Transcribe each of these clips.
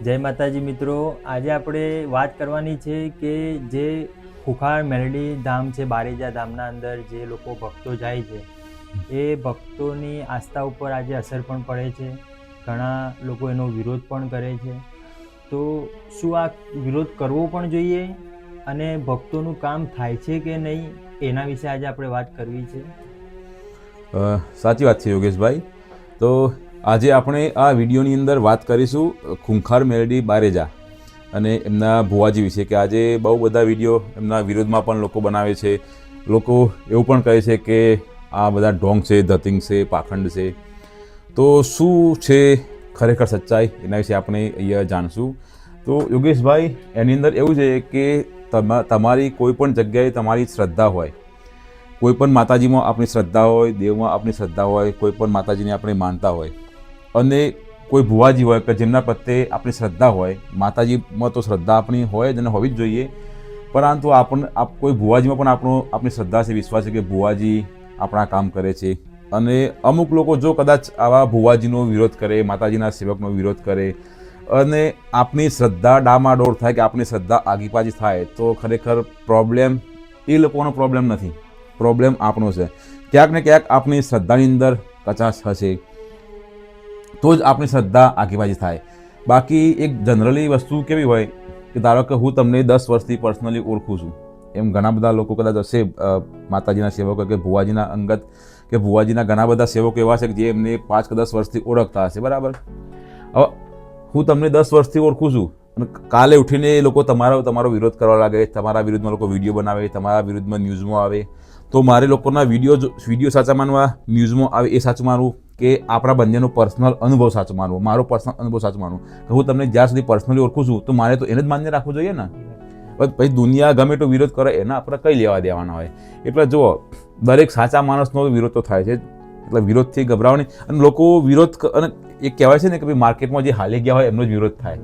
જય માતાજી મિત્રો, આજે આપણે વાત કરવાની છે કે જે ખુખાર મેલડી ધામ છે, બારેજા ધામના અંદર જે લોકો ભક્તો જાય છે, એ ભક્તોની આસ્થા ઉપર આજે અસર પણ પડે છે. ઘણા લોકો એનો વિરોધ પણ કરે છે. તો શું આ વિરોધ કરવો પણ જોઈએ અને ભક્તોનું કામ થાય છે કે નહીં, એના વિશે આજે આપણે વાત કરવી છે. સાચી વાત છે યોગેશભાઈ. તો આજે આપણે આ વિડીયોની અંદર વાત કરીશું ખૂંખાર મેલડી બારેજા અને એમના ભુવાજી વિશે કે આજે બહુ બધા વીડિયો એમના વિરોધમાં પણ લોકો બનાવે છે. લોકો એવું પણ કહે છે કે આ બધા ઢોંગ છે, ધતિંગ છે, પાખંડ છે. તો શું છે ખરેખર સચ્ચાઈ? એના વિશે આપણે અહીંયા જાણશું. તો યોગેશભાઈ, એની અંદર એવું છે કે તમા- તમારી કોઈ પણ જગ્યાએ તમારી શ્રદ્ધા હોય, કોઈ પણ માતાજીમાં આપણી શ્રદ્ધા હોય, દેવમાં આપણી શ્રદ્ધા હોય, કોઈ પણ માતાજીને આપણે માનતા હોય અને કોઈ ભુવાજી હોય કે જેમના પ્રત્યે આપણી શ્રદ્ધા હોય માતાજીમાં તો શ્રદ્ધા આપણી હોય જ અને હોવી જ જોઈએ. પરંતુ આપણને આપ, કોઈ ભુવાજીમાં પણ આપણો, આપણી શ્રદ્ધા છે, વિશ્વાસ છે કે ભુવાજી આપણા કામ કરે છે. અને અમુક લોકો જો કદાચ આવા ભુવાજીનો વિરોધ કરે, માતાજીના સેવકનો વિરોધ કરે, અને આપણી શ્રદ્ધા ડામાડોળ થાય કે આપણી શ્રદ્ધા આગીપાજી થાય, તો ખરેખર પ્રોબ્લેમ એ લોકોનો પ્રોબ્લેમ નથી. પ્રોબ્લેમ આપણો છે. ક્યાંક ને ક્યાંક આપણી શ્રદ્ધાની અંદર કચાશ હશે. તો જ આપણી શ્રદ્ધા આગેબાજી થાય. બાકી એક જનરલી વસ્તુ કેવી હોય કે ધારો કે હું તમને દસ વર્ષથી પર્સનલી ઓળખું છું. એમ ઘણા બધા લોકો કદાચ હશે માતાજીના સેવકો કે ભુવાજીના અંગત કે ભુવાજીના ઘણા બધા સેવકો એવા છે કે જે એમને પાંચ કે દસ વર્ષથી ઓળખતા હશે, બરાબર? હવે હું તમને દસ વર્ષથી ઓળખું છું અને કાલે ઉઠીને એ લોકો તમારો તમારો વિરોધ કરવા લાગે, તમારા વિરુદ્ધમાં લોકો વીડિયો બનાવે, તમારા વિરુદ્ધમાં ન્યૂઝમાં આવે, તો મારે લોકોના વીડિયો વીડિયો સાચા માનવા, ન્યૂઝમાં આવે એ સાચું માનવું? કે આપણા બંનેનો પર્સનલ અનુભવ સાચો માનવો, મારો પર્સનલ અનુભવ સાચો માનવો. હું તમને જ્યાં સુધી પર્સનલી ઓળખું છું, તો મારે તો એને જ માન્ય રાખવું જોઈએ ને? પછી દુનિયા ગમે તો વિરોધ કરે, એના આપણે કઈ લેવા દેવાના હોય? એટલે જુઓ, દરેક સાચા માણસનો વિરોધ તો થાય છે. એટલે વિરોધથી ગભરાવાની, અને લોકો વિરોધ અને એ કહેવાય છે ને કે ભાઈ માર્કેટમાં જે હાલી ગયા હોય, એમનો જ વિરોધ થાય.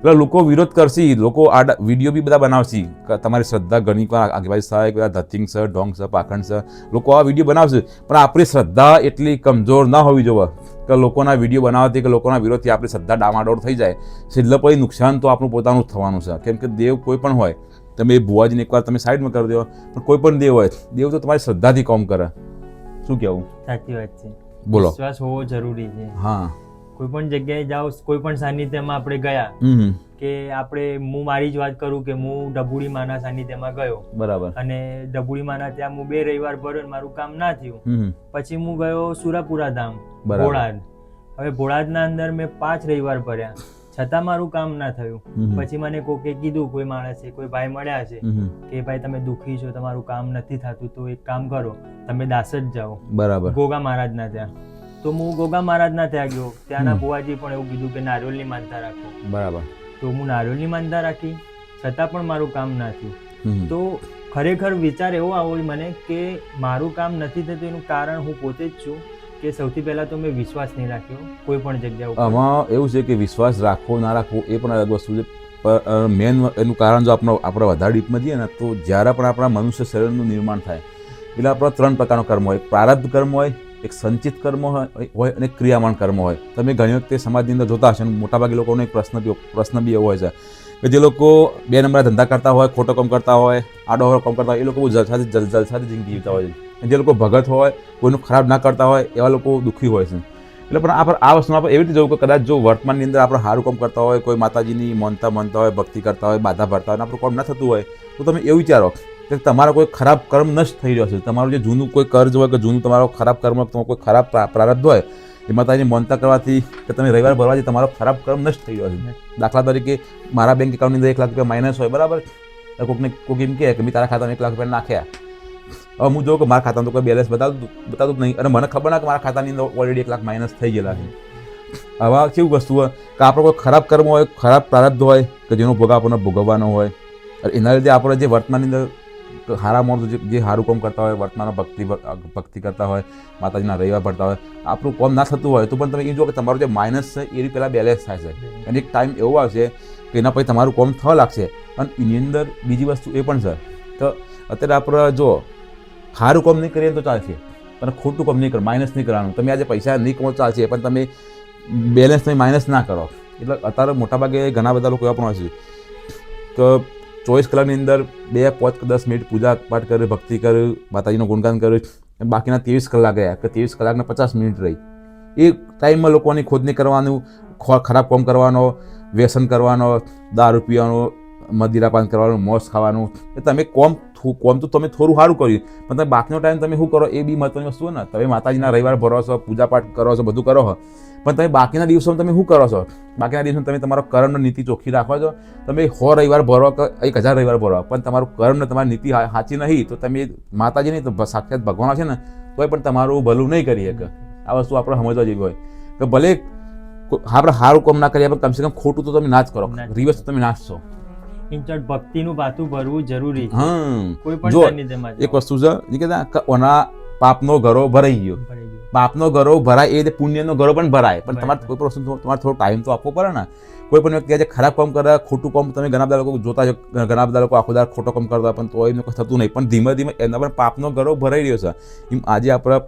એટલે લોકો વિરોધ કરશે લોકો આ વીડિયો બી બધા બનાવશે. તમારી શ્રદ્ધા ઘણી વાર આગેવાઈ સાહેબ કે ધતિંગ છે ઢોંગ છે પાખંડ છે લોકો આ વીડિયો બનાવશે. પણ આપણી શ્રદ્ધા એટલી કમજોર ના હોવી જોઈએ કે લોકોના વીડિયો બનાવવાથી કે લોકોના વિરોધથી આપણી શ્રદ્ધા ડામાડોળ થઈ જાય. છેલ્લે પછી નુકસાન તો આપણું પોતાનું જ થવાનું છે. કેમ કે દેવ કોઈ પણ હોય તમે એ ભુવાજીને એકવાર તમે સાઈડમાં કરી દો. પણ કોઈ પણ દેવ હોય દેવ તો તમારી શ્રદ્ધાથી કામ કરે. શું કહેવું? સાચી વાત છે. બોલો. વિશ્વાસ હોવો જરૂરી છે. હા. કોઈ પણ જગ્યાએ જાઓ કોઈ પણ સાનિધ્યમાં આપણે ગયા કે આપણે હું મારી જ વાત કરું કે હું ડબુડી માના સાનિધ્યમાં ગયો. બરાબર. અને ડબુડી માના ત્યાં હું બે રવિવાર ભર્યો મારું કામ ના થયું. પછી હું ગયો સુરાપુરા ધામ. ભોળાદ. હવે ભોળાદના અંદર મેં પાંચ રવિવાર ભર્યા. છતાં મારું કામ ના થયું. પછી મને કોકે કીધું કોઈ માણસે કોઈ ભાઈ મળ્યા છે. કે ભાઈ તમે દુઃખી છો તમારું કામ નથી થતું તો એક કામ કરો તમે દાસ જ જાઓ. બરાબર. ગોગા મહારાજના ત્યાં. તો હું ગોગા મહારાજના ત્યાં ગયો. ત્યાંના. બુવાજી પણ એવું કીધું કે નારિયેળની માનતા રાખો. બરાબર. તો હું નારિયેળની માનતા રાખી છતાં પણ મારું કામ ના થયું. તો ખરેખર વિચાર એવો આવ્યો મને કે મારું કામ નથી થતું એનું કારણ હું પોતે જ છું કે સૌથી પહેલા તો મેં વિશ્વાસ નહીં રાખ્યો કોઈ પણ જગ્યા ઉપર. આમાં એવું છે કે વિશ્વાસ રાખવો ના રાખવો એ પણ અલગ વસ્તુ છે. મેન એનું કારણ જો આપણે આપણે વધારે ડીપમાં જઈએ ને તો જ્યારે પણ આપણા મનુષ્ય શરીરનું નિર્માણ થાય એટલે આપણા ત્રણ પ્રકારનો કર્મ હોય. પ્રારબ્ધ કર્મ હોય એક સંચિત કર્મ હોય અને ક્રિયામાન કર્મ હોય. તમે ઘણી વખતે સમાજની અંદર જોતા હશે મોટાભાગે લોકોનો એક પ્રશ્ન બી પ્રશ્ન બી એવો હોય છે કે જે લોકો બે નંબર ધંધા કરતા હોય, ખોટો કામ કરતા હોય આડો કામ કરતા હોય, એ લોકો બહુ જલસાથી જલ જલસાથી જિંદગી જીવતા હોય છે. જે લોકો ભગત હોય, કોઈનું ખરાબ ના કરતા હોય, એવા લોકો દુઃખી હોય છે. એટલે પણ આપણે આ વસ્તુમાં આપણે એવી રીતે જોવું કે કદાચ જો વર્તમાનની અંદર આપણે સારું કામ કરતા હોય, કોઈ માતાજીની માનતા માનતા હોય, ભક્તિ કરતા હોય, બાધા ભરતા હોય આપણું કામ ના થતું હોય, તો તમે એવું વિચારો કે તમારો કોઈ ખરાબ કર્મ નષ્ટ થઈ રહ્યો છે, તમારું જે જૂનું કોઈ કર્જ હોય કે જૂનું તમારો ખરાબ કર્મ તમારો કોઈ ખરાબ પ્રા- પ્રારબ્ધ હોય, એ માતાજીની મોનતા કરવાથી કે તમે રવિવાર ભરવાથી તમારો ખરાબ કર્મ નષ્ટ થઈ રહ્યો છે. દાખલા તરીકે મારા બેંક એકાઉન્ટની અંદર એક લાખ રૂપિયા માઇનસ હોય, બરાબર? કોઈકને કોઈક એમ કહે કે મેં તારા ખાતામાં એક લાખ રૂપિયા નાખ્યા. હવે હું જોઉં કે મારા ખાતામાં તો કોઈ બેલેન્સ બતાવતું બતાવતું નહીં. અને મને ખબર ના કે મારા ખાતાની અંદર ઓલરેડી એક લાખ માઇનસ થઈ ગયેલા છે. આવા કેવું વસ્તુ હોય? કે આપણો કોઈ ખરાબ કર્મ હોય, ખરાબ પ્રારબ્ધ હોય, કે જેનો ભોગ આપણને ભોગવવાનો હોય. એના લીધે આપણે જે વર્તમાનની અંદર સારા માણસો જે સારું કામ કરતા હોય, વર્તમાનમાં ભક્તિ ભક્તિ કરતા હોય, માતાજીના રવિવાર ભરતા હોય, આપણું કામ ના થતું હોય તો પણ તમે એ જો કે તમારું જે માઇનસ છે, એ પહેલાં બેલેન્સ થાય છે. અને એક ટાઈમ એવો આવશે કે એના પછી તમારું કામ થવા લાગશે અને એની અંદર બીજી વસ્તુ એ પણ છે. તો અત્યારે આપણે જો સારું કામ નહીં કરીએ તો ચાલશે અને ખોટું કામ નહીં કરો માઇનસ નહીં કરવાનું. તમે આજે પૈસા નહીં કમો ચાલશે, પણ તમે બેલેન્સ તમે માઇનસ ના કરો. એટલે અત્યારે મોટાભાગે ઘણા બધા લોકો એવા પણ હોય છે. કે ચોવીસ કલાકની અંદર બે પાંચ દસ મિનિટ પૂજા પાઠ કરે, ભક્તિ કરે, માતાજીનું ગુણગાન કરે અને બાકીના ત્રેવીસ કલાક ગયા કે ત્રેવીસ કલાકના પચાસ મિનિટ રહી. એ ટાઈમમાં લોકોની ખોદની કરવાનું ખરાબ કામ કરવાનો, વ્યસન કરવાનો, દારૂ પીવાનો, મદિરાપાન કરવાનું, મોસ ખાવાનું. એ તમે કોમ કોમ તો તમે થોડું સારું કર્યું. પણ તમે બાકીનો ટાઈમ તમે શું કરો? એ બી મહત્વની વસ્તુ ને. તમે માતાજીના રવિવાર ભરો છો પૂજાપાઠ કરો છો બધું કરો છો પણ તમે બાકીના દિવસોમાં તમે શું કરો છો? બાકીના દિવસોમાં તમે તમારો કર્મ નીતિ ચોખ્ખી રાખો છો. તમે સો રવિવાર ભરો કે એક હજાર રવિવાર ભરો પણ તમારું કર્મ ને તમારી નીતિ સાચી નહીં તો તમે માતાજી નહીં તો સાક્ષાત ભગવાન છે ને તોય પણ તમારું ભલું નહીં કરી શકે. આ વસ્તુ આપણે સમજવા જેવી હોય. કે ભલે આપણે સારું કામ ના કરીએ પણ કમસે કમ ખોટું તો તમે ના જ કરો. રિવર્સ તમે ના જ ભક્તિનું પાતું ભરવું જરૂરી કોઈ પણ એક વસ્તુ છે કે ઓના પાપનો ઘરો ભરાઈ ગયો. પાપનો ઘરો ભરાય એ રીતે પુણ્યનો ઘરો પણ ભરાય. પણ તમારે કોઈ પણ વસ્તુ તમારે થોડો ટાઈમ તો આપવો પડે ને. કોઈ પણ વ્યક્તિ આજે ખરાબ કામ કરે ખોટું કામ તમે ઘણા બધા લોકો જોતા છો ઘણા બધા લોકો આખો દાડો ખોટો કામ કરતા પણ તો એમને કોઈ થતું નહીં. પણ ધીમે ધીમે એના પણ પાપનો ઘરો ભરાઈ રહ્યો છે. એમ આજે આપણે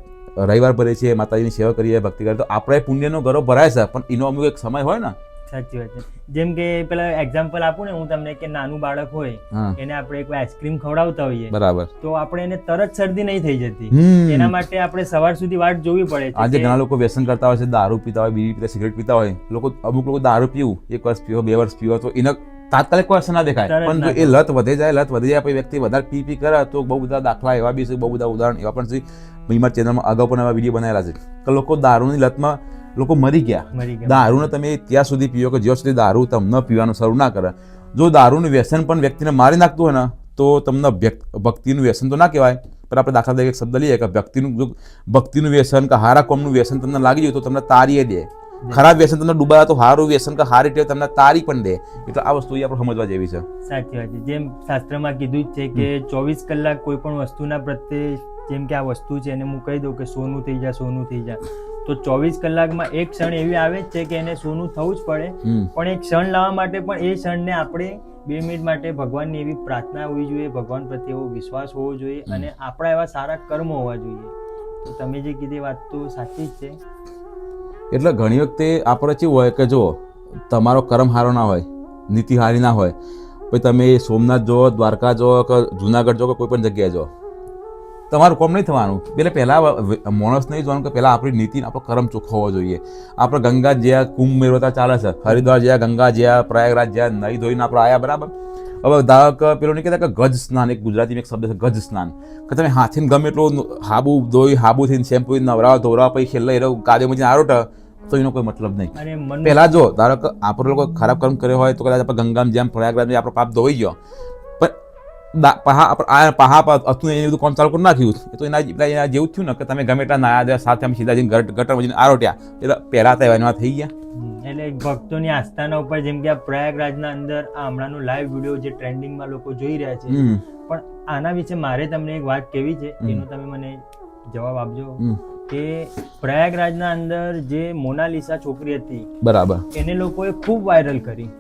રવિવાર ભરીએ છીએ માતાજીની સેવા કરીએ ભક્તિ કરીએ તો આપણે પુણ્યનો ઘરો ભરાય છે. પણ એનો અમુક એક સમય હોય ને સાચી વાત છે. જેમ કે પેલા એક્ઝામ્પલ આપું ને હું તમને કે નાનું બાળક હોય એને આપણે કોઈ આઈસ્ક્રીમ ખવડાવતા હોઈએ બરાબર. તો આપણે એને તરત શરદી નહીં થઈ જતી. એના માટે આપણે સવાર સુધી વાટ જોવી પડે છે આજે ઘણા લોકો વ્યસન કરતા હોય છે દારૂ પીતા હોય બીડી પીતા સિગરેટ પીતા હોય. લોકો અમુક લોકો દારૂ પીવું એક વર્ષ પીવો બે વર્ષ પીવો તો એને તાત્કાલિક કોઈ અસર ના દેખાય. પણ જો એ લત વધે જાય લત વધી જાય પછી વ્યક્તિ વધારે પી પી કરે તો બહુ બધા દાખલા એવા બી છે બહુ બધા ઉદાહરણ એવા પણ છે. મેં ચેનલમાં અગાઉ પણ એવા વીડિયો બનાવેલા છે. કે લોકો દારૂની લતમાં લોકો મરી ગયા. દારૂને તમે ત્યાં સુધી પીઓ કે જ્યાં સુધી દારૂ તમને પીવાનું શરૂ ના કરે. જો દારૂનું વ્યસન પણ વ્યક્તિને મારી નાખતું હોય ને તો તમને ભક્તિનું વ્યસન તો ના કહેવાય. પણ આપણે દાખલા તરીકે શબ્દ લઈએ કે વ્યક્તિનું જો ભક્તિનું વ્યસન કે હારા કોમનું વ્યસન તમને લાગી જાય તો તમને તારીએ દે. ખરાબ વ્યસન તમને ડૂબાયા તો સારું વ્યસન કે સારી ટેવ તમને તારી પણ દે. એટલે આ વસ્તુ આપણે સમજવા જેવી છે. સાચી વાત છે. જેમ શાસ્ત્રમાં કીધું જ છે કે ચોવીસ કલાક કોઈ પણ વસ્તુના પ્રત્યે જેમ કે આ વસ્તુ છે એને હું કહી દઉં કે સોનું થઈ જાય સોનું થઈ જાય. તો ચોવીસ કલાકમાં એક ક્ષણ એવી આવે જ છે કે એને સોનું થવું જ પડે. પણ એ ક્ષણ લાવવા માટે પણ એ ક્ષણને આપણે બે મિનિટ માટે ભગવાનની એવી પ્રાર્થના હોવી જોઈએ ભગવાન પ્રત્યે એવો વિશ્વાસ હોવો જોઈએ અને આપણા એવા સારા કર્મો હોવા જોઈએ. તો તમે જે કીધી વાત તો સાચી જ છે. એટલે ઘણી વખતે આપણે કેવું હોય કે જો તમારો કર્મ સારો ના હોય નીતિ હારી ના હોય પછી તમે સોમનાથ જો દ્વારકા જો કે જુનાગઢ જો કે કોઈ પણ જગ્યાએ જો તમારું કોમ નહીં થવાનું. એટલે પહેલાં માણસ નહીં જોવાનું કે પહેલાં આપણી નીતિ આપણો કરમ ચોખ્ખો હોવો જોઈએ. આપણે ગંગા જ્યાં કુંભ મેળવતા ચાલે છે. હરિદ્વાર જ્યાં ગંગા જ્યાં પ્રયાગરાજ જ્યાં નહીં ધોઈને આપણે આવ્યા બરાબર? હવે ધારો કે પેલું નહીં કહેતા કે ગજ સ્નાન એક ગુજરાતીમાં એક શબ્દ છે ગજ સ્નાન. કે તમે હાથીને ગમે એટલું હાબુ ધોઈ હાબુ થઈને શેમ્પુ નવરાવ ધોરાવ પછી છેલ્લે એ કાદે મજી આરોટ તો એનો કોઈ મતલબ નહીં. પહેલા જો ધારો કે આપણે લોકો ખરાબ કર્મ કર્યો હોય તો કદાચ આપણે ગંગામાં જેમ પ્રયાગરાજ આપણો પાપ ધોઈ ગયો પહા પહા પર હતું એ બધું કોમ ચાલુ કરી નાખ્યું. એ તો એના એના જેવું થયું ને કે તમે ગમે એટલા નાયા દે સાથે આમ સીધા જઈને ગટર જઈને આરોટ્યા એટલે પહેલા તો એવા થઈ ગયા. એટલે ભક્તોની આસ્થાના ઉપર જેમ કે આ પ્રયાગરાજના અંદર આ હમણાંનું લાઈવ વીડિયો જે ટ્રેન્ડિંગમાં લોકો જોઈ રહ્યા છે. પણ આના વિશે મારે તમને એક વાત કેવી છે. એનો તમે મને જવાબ આપજો. કે પ્રયાગરાજના અંદર જે મોનાલિસા છોકરી હતી બરાબર. એને લોકોએ ખૂબ વાયરલ કરી.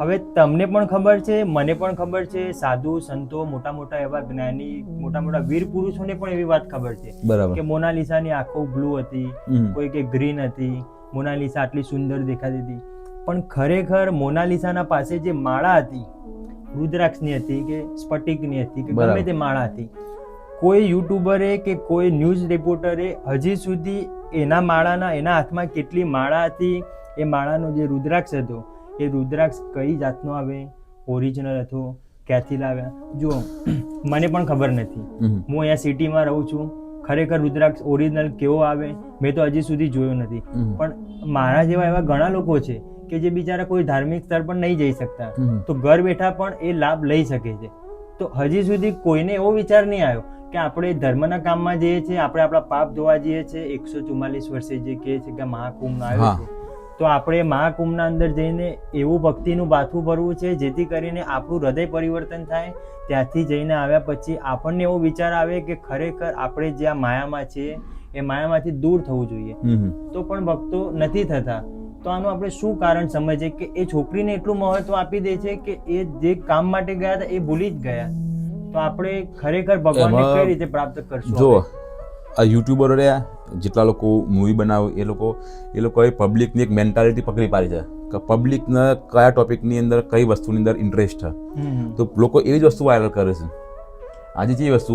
હવે તમને પણ ખબર છે મને પણ ખબર છે સાધુ સંતો મોટા મોટા એવા જ્ઞાની મોટા મોટા વીર પુરુષોને પણ એવી વાત ખબર છે કે મોનાલિસાની આંખો બ્લુ હતી કોઈ કે ગ્રીન હતી મોનાલિસા આટલી સુંદર દેખાતી હતી. પણ ખરેખર મોનાલિસાના પાસે જે માળા હતી રુદ્રાક્ષની હતી કે સ્ફટિકની હતી કે ગમે તે માળા હતી કોઈ યુટ્યુબરે કે કોઈ ન્યૂઝ રિપોર્ટરે હજી સુધી એના માળાના એના હાથમાં કેટલી માળા હતી એ માળાનો જે રુદ્રાક્ષ હતો એ રુદ્રાક્ષ કઈ જાતનો આવે? ઓરિજિનલ હતો? ક્યાંથી લાવ્યા? જુઓ મને પણ ખબર નથી. હું અહીંયા સિટીમાં રહું છું. ખરેખર રુદ્રાક્ષ ઓરિજિનલ કેવો આવે? મેં તો હજી સુધી જોયો નથી. પણ મારા જેવા એવા ઘણા લોકો છે કે જે બિચારા કોઈ ધાર્મિક સ્થળ પણ નહીં જઈ શકતા. તો ઘર બેઠા પણ એ લાભ લઈ શકે છે. તો હજી સુધી કોઈને એવો વિચાર નહીં આવ્યો કે આપણે ધર્મના કામમાં જઈએ છીએ આપણે આપણા પાપ ધોવા જઈએ છીએ. એકસો ચુમ્માલીસ વર્ષે જે કહે છે કે મહાકુંભ આવ્યો છે. તો આપણે મહાકુંભના અંદર જઈને એવું ભક્તિનું બાથું ભરવું છે જેથી કરીને આપણું હૃદય પરિવર્તન થાય. ત્યાંથી જઈને આવ્યા પછી આપણને એવો વિચાર આવે કે ખરેખર આપણે જે આ માયામાં છીએ એ માયામાંથી દૂર થવું જોઈએ. તો પણ ભક્તો નથી થતા. તો આનું આપણે શું કારણ સમજીએ કે એ છોકરીને એટલું મહત્વ આપી દે છે કે એ જે કામ માટે ગયા હતા એ ભૂલી જ ગયા. તો આપણે ખરેખર ભગવાનને કઈ રીતે પ્રાપ્ત કરશું જો આ યુટ્યુબરો રહ્યા જેટલા લોકો મૂવી બનાવે એ લોકો એ લોકોએ પબ્લિકની એક મેન્ટાલિટી પકડી પાડી છે કે પબ્લિકને કયા ટોપિકની અંદર કઈ વસ્તુની અંદર ઇન્ટરેસ્ટ છે. તો લોકો એવી જ વસ્તુ વાયરલ કરે છે આજે જે વસ્તુ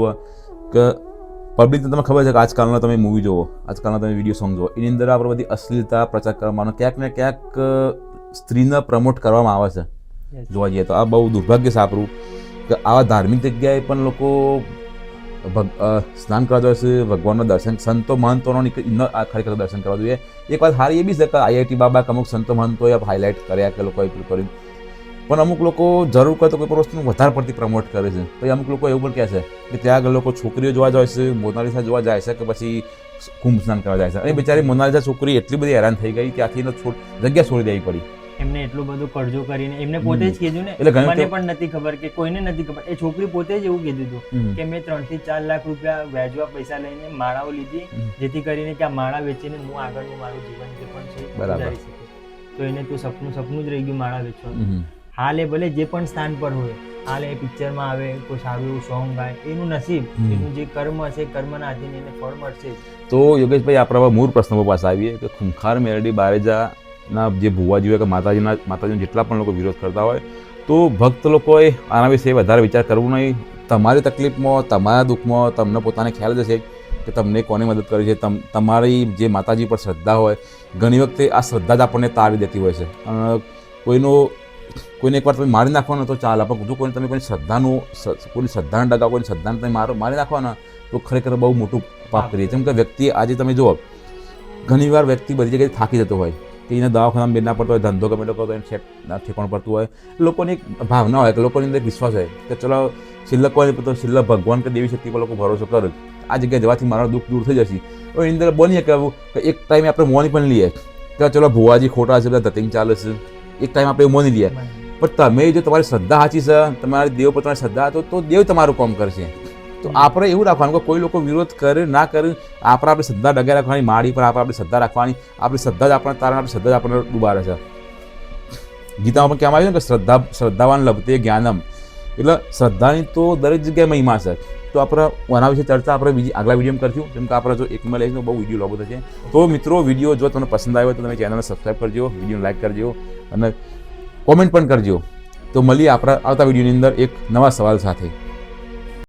કે પબ્લિકને તમને ખબર છે કે આજકાલના તમે મૂવી જુઓ આજકાલના તમે વીડિયો સોંગ જુઓ એની અંદર આપણે બધી અશ્લીલતા પ્રચાર કરવામાં. ક્યાંક ને ક્યાંક સ્ત્રીને પ્રમોટ કરવામાં આવે છે જોવા જઈએ તો આ બહુ દુર્ભાગ્ય છે આપણું કે આવા ધાર્મિક જગ્યાએ પણ લોકો સ્નાન કરવા જાય છે, ભગવાનના દર્શન, સંતો મહંતોનો ખરેખર દર્શન કરવા જોઈએ. એક વાત સારી એ બી છે કે આઈઆઈટી બાબા અમુક સંતો મહંતોએ હાઇલાઇટ કર્યા કે લોકોએ કર્યું. પણ અમુક લોકો જરૂર કરે તો કોઈ પણ વસ્તુનું વધારે પડતી પ્રમોટ કરે છે. પછી અમુક લોકો એવું પણ કહે છે કે ત્યાં આગળ લોકો છોકરીઓ જોવા જાય છે, મોનાલિસા જોવા જાય છે કે પછી કુંભ સ્નાન કરવા જાય છે. અને બિચારી મોનાલિસા છોકરી એટલી બધી હેરાન થઈ ગઈ ત્યાંથી જગ્યા છોડી દેવી પડી. એમને એટલું બધું કરજો કરીને એમને પોતે જ કીધું ને મને પણ નથી ખબર કે કોઈને નથી ખબર. એ છોકરી પોતે જ એવું કીધું હતું કે મેં ત્રણથી ચાર લાખ રૂપિયા વ્યાજવા પૈસા લઈને માળાઓ લીધી જેથી કરીને કે આ માળા વેચીને હું આગળનું મારું જીવન જે પણ છે બરાબર. ગુજારી શકું. તો એને તો સપનું સપનું જ રહી ગયું માળા વેચવાનું. હાલે ભલે જે પણ સ્થાન પર હોય હાલ એ પિક્ચરમાં આવે કોઈ સારું એવું સોંગ ગાય એનું નસીબ એનું જે કર્મ હશે કર્મના આધીન એને ફળ મળશે તો યોગેશભાઈ આપણા હવે મૂળ પ્રશ્નો પર પાસે આવીએ કે ખૂંખાર મેરડી બારેજાના જે ભુવાજી હોય કે માતાજીના, માતાજીનો જેટલા પણ લોકો વિરોધ કરતા હોય, તો ભક્ત લોકોએ આના વિશે વધારે વિચાર કરવો નહીં. તમારી તકલીફમાં, તમારા દુઃખમાં, તમને પોતાને ખ્યાલ જશે કે તમને કોને મદદ કરી છે. તમ, તમારી જે માતાજી પર શ્રદ્ધા હોય, ઘણી વખતે આ શ્રદ્ધા જ આપણને તારી દેતી હોય છે. કોઈનો, કોઈને એકવાર તમે મારી નાખવાના તો ચાલે પણ જો કોઈને તમે કોઈ શ્રદ્ધાનું કોઈની શ્રદ્ધાને ડગાવો કોઈની શ્રદ્ધાને તમે મારો, મારી નાખવાના, તો ખરેખર બહુ મોટું પાપ કરીએ. જેમ કે વ્યક્તિ આજે તમે જુઓ, ઘણીવાર વ્યક્તિ બધી જગ્યાએ થાકી જતો હોય. કે એને દવાખાનામાં બેન ના પડતો હોય ધંધો ગમે લોકો એને ના ઠેકાણ પડતું હોય લોકોની એક ભાવના હોય કે લોકોની અંદર વિશ્વાસ હોય કે ચલો છેલ્લે કોઈ તો છેલ્લે ભગવાન કે દેવી શક્તિ પર લોકો ભરોસો કરે. આ જગ્યાએ જવાથી મારો દુઃખ દૂર થઈ જશે. હવે એની અંદર બનીએ કે કે એક ટાઈમે આપણે મોની પણ લઈએ. કે ચલો ભુવાજી ખોટા છે બધા ધતિંગ ચાલે છે. એક ટાઈમ આપણે એવું મોની લઈએ. પણ તમે જો તમારી શ્રદ્ધા સાચી છે તમારી દેવ પર તમારી શ્રદ્ધા હતો તો દેવ તમારું કામ કરશે. તો આપણે એવું રાખવાનું કે કોઈ લોકો વિરોધ કરે, ના કરે, આપણે આપણી શ્રદ્ધા ડગાઈ રાખવાની માડી પર આપણે આપણી શ્રદ્ધા રાખવાની, આપણી શ્રદ્ધા જ આપણે તારણ આપણી શ્રદ્ધા જ આપણને ડૂબાડે છે. ગીતામાં કહેવામાં આવ્યું ને કે શ્રદ્ધા, શ્રદ્ધાવાન લભતે જ્ઞાનમ. એટલે શ્રદ્ધાની તો દરેક જગ્યાએ મહિમા છે. તો આપણે આના વિશે ચર્ચા આપણે બીજી આગલા વિડીયોમાં કરશું. જેમ કે આપણે જો એકમાં લઈશું બહુ વીડિયો લાગુ થશે. તો મિત્રો, વીડિયો જો તમને પસંદ આવ્યો તો તમે ચેનલને સબસ્ક્રાઈબ કરજો, વિડીયોને લાઈક કરજો અને કોમેન્ટ પણ કરજો. તો મળીએ આપણા આવતા વિડીયોની અંદર એક નવા સવાલ સાથે.